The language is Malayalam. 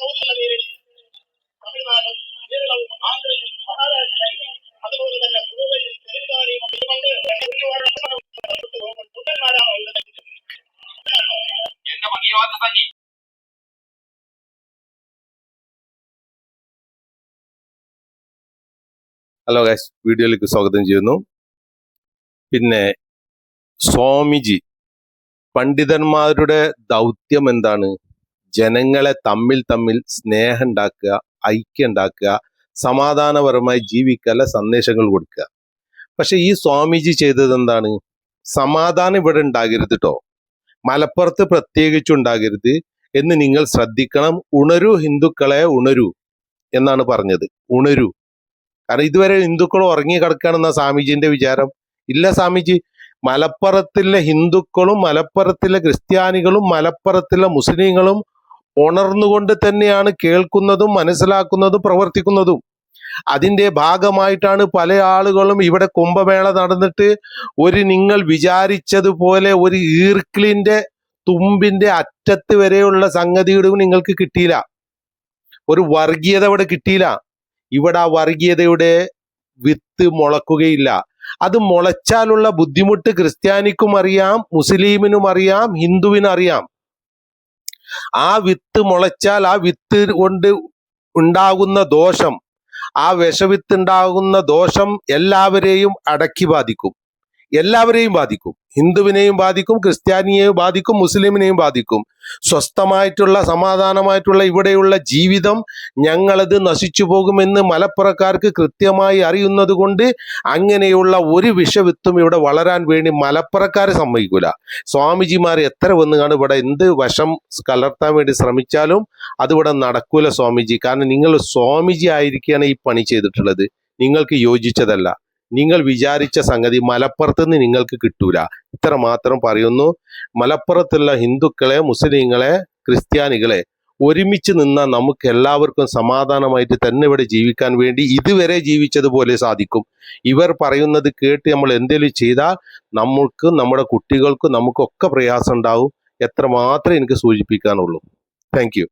സൗഖ്യമുള്ള പേരിൽ തമിഴ്നാടും കേരളവും ആന്ധ്രയും മഹാരാഷ്ട്രയും അതുപോലെ തന്നെ ഗോവയും തെലങ്കാനയും ഒക്കെ കൊണ്ട് മുട്ടന്മാരാണോ ഇവിടെ എന്റെ മതിയാവാത്ത തന്നെ ഹലോ ഗാസ് വീഡിയോയിലേക്ക് സ്വാഗതം ചെയ്യുന്നു. പിന്നെ സ്വാമിജി പണ്ഡിതന്മാരുടെ ദൗത്യം എന്താണ്? ജനങ്ങളെ തമ്മിൽ തമ്മിൽ സ്നേഹം ഉണ്ടാക്കുക ഐക്യം ഉണ്ടാക്കുക സമാധാനപരമായി ജീവിക്കാനുള്ള സന്ദേശങ്ങൾ കൊടുക്കുക. പക്ഷെ ഈ സ്വാമിജി ചെയ്തത് എന്താണ്? സമാധാനം ഇവിടെ ഉണ്ടാകരുത് കേട്ടോ മലപ്പുറത്ത് പ്രത്യേകിച്ച് ഉണ്ടാകരുത് എന്ന് നിങ്ങൾ ശ്രദ്ധിക്കണം. ഉണരൂ ഹിന്ദുക്കളെ ഉണരൂ എന്നാണ് പറഞ്ഞത്. ഉണരൂ. കാരണം ഇതുവരെ ഹിന്ദുക്കൾ ഉറങ്ങി കിടക്കുകയാണെന്ന സ്വാമിജിന്റെ വിചാരം? ഇല്ല സ്വാമിജി. മലപ്പുറത്തിലെ ഹിന്ദുക്കളും മലപ്പുറത്തിലെ ക്രിസ്ത്യാനികളും മലപ്പുറത്തിലെ മുസ്ലിങ്ങളും ഉണർന്നുകൊണ്ട് തന്നെയാണ് കേൾക്കുന്നതും മനസ്സിലാക്കുന്നതും പ്രവർത്തിക്കുന്നതും. അതിന്റെ ഭാഗമായിട്ടാണ് പല ആളുകളും ഇവിടെ കുംഭമേള നടന്നിട്ട് ഒരു നിങ്ങൾ വിചാരിച്ചതുപോലെ ഒരു ഈർക്കിളിന്റെ തുമ്പിന്റെ അറ്റത്ത് വരെയുള്ള സംഗതിയുടെ നിങ്ങൾക്ക് കിട്ടിയില്ല. ഒരു വർഗീയത ഇവിടെ കിട്ടിയില്ല. ഇവിടെ ആ വർഗീയതയുടെ വിത്ത് മുളക്കുകയില്ല. അത് മുളച്ചാലുള്ള ബുദ്ധിമുട്ട് ക്രിസ്ത്യാനിക്കും അറിയാം മുസ്ലിമിനും അറിയാം ഹിന്ദുവിനും അറിയാം. ആ വിത്ത് മുളച്ചാൽ ആ വിത്ത് കൊണ്ട് ഉണ്ടാകുന്ന ദോഷം ആ വിഷവിത്ത് ഉണ്ടാകുന്ന ദോഷം എല്ലാവരെയും അടക്കി ബാധിക്കും. എല്ലാവരെയും ബാധിക്കും. ഹിന്ദുവിനെയും ബാധിക്കും ക്രിസ്ത്യാനിയെയും ബാധിക്കും മുസ്ലിമിനെയും ബാധിക്കും. സ്വസ്ഥമായിട്ടുള്ള സമാധാനമായിട്ടുള്ള ഇവിടെയുള്ള ജീവിതം ഞങ്ങളത് നശിച്ചു പോകുമെന്ന് മലപ്പുറക്കാർക്ക് കൃത്യമായി അറിയുന്നത് കൊണ്ട് അങ്ങനെയുള്ള ഒരു വിഷവിത്തും ഇവിടെ വളരാൻ വേണ്ടി മലപ്പുറക്കാരെ സമ്മതിക്കൂല. സ്വാമിജിമാർ എത്ര വന്നുകാണ് കാണും ഇവിടെ എന്ത് വശം കലർത്താൻ വേണ്ടി ശ്രമിച്ചാലും അതിവിടെ നടക്കൂല സ്വാമിജി. കാരണം നിങ്ങൾ സ്വാമിജി ആയിരിക്കുകയാണ് ഈ പണി ചെയ്തിട്ടുള്ളത്. നിങ്ങൾക്ക് യോജിച്ചതല്ല. നിങ്ങൾ വിചാരിച്ച സംഗതി മലപ്പുറത്ത് നിന്ന് നിങ്ങൾക്ക് കിട്ടൂല. ഇത്ര മാത്രം പറയുന്നു. മലപ്പുറത്തുള്ള ഹിന്ദുക്കളെ മുസ്ലിങ്ങളെ ക്രിസ്ത്യാനികളെ ഒരുമിച്ച് നിന്നാൽ നമുക്ക് എല്ലാവർക്കും സമാധാനമായിട്ട് തന്നെ ഇവിടെ ജീവിക്കാൻ വേണ്ടി ഇതുവരെ ജീവിച്ചതുപോലെ സാധിക്കും. ഇവർ പറയുന്നത് കേട്ട് നമ്മൾ എന്തെങ്കിലും ചെയ്താൽ നമുക്ക് നമ്മുടെ കുട്ടികൾക്കും നമുക്കൊക്കെ പ്രയാസം ഉണ്ടാവും. എത്ര മാത്രമേ എനിക്ക് സൂചിപ്പിക്കാനുള്ളൂ. താങ്ക്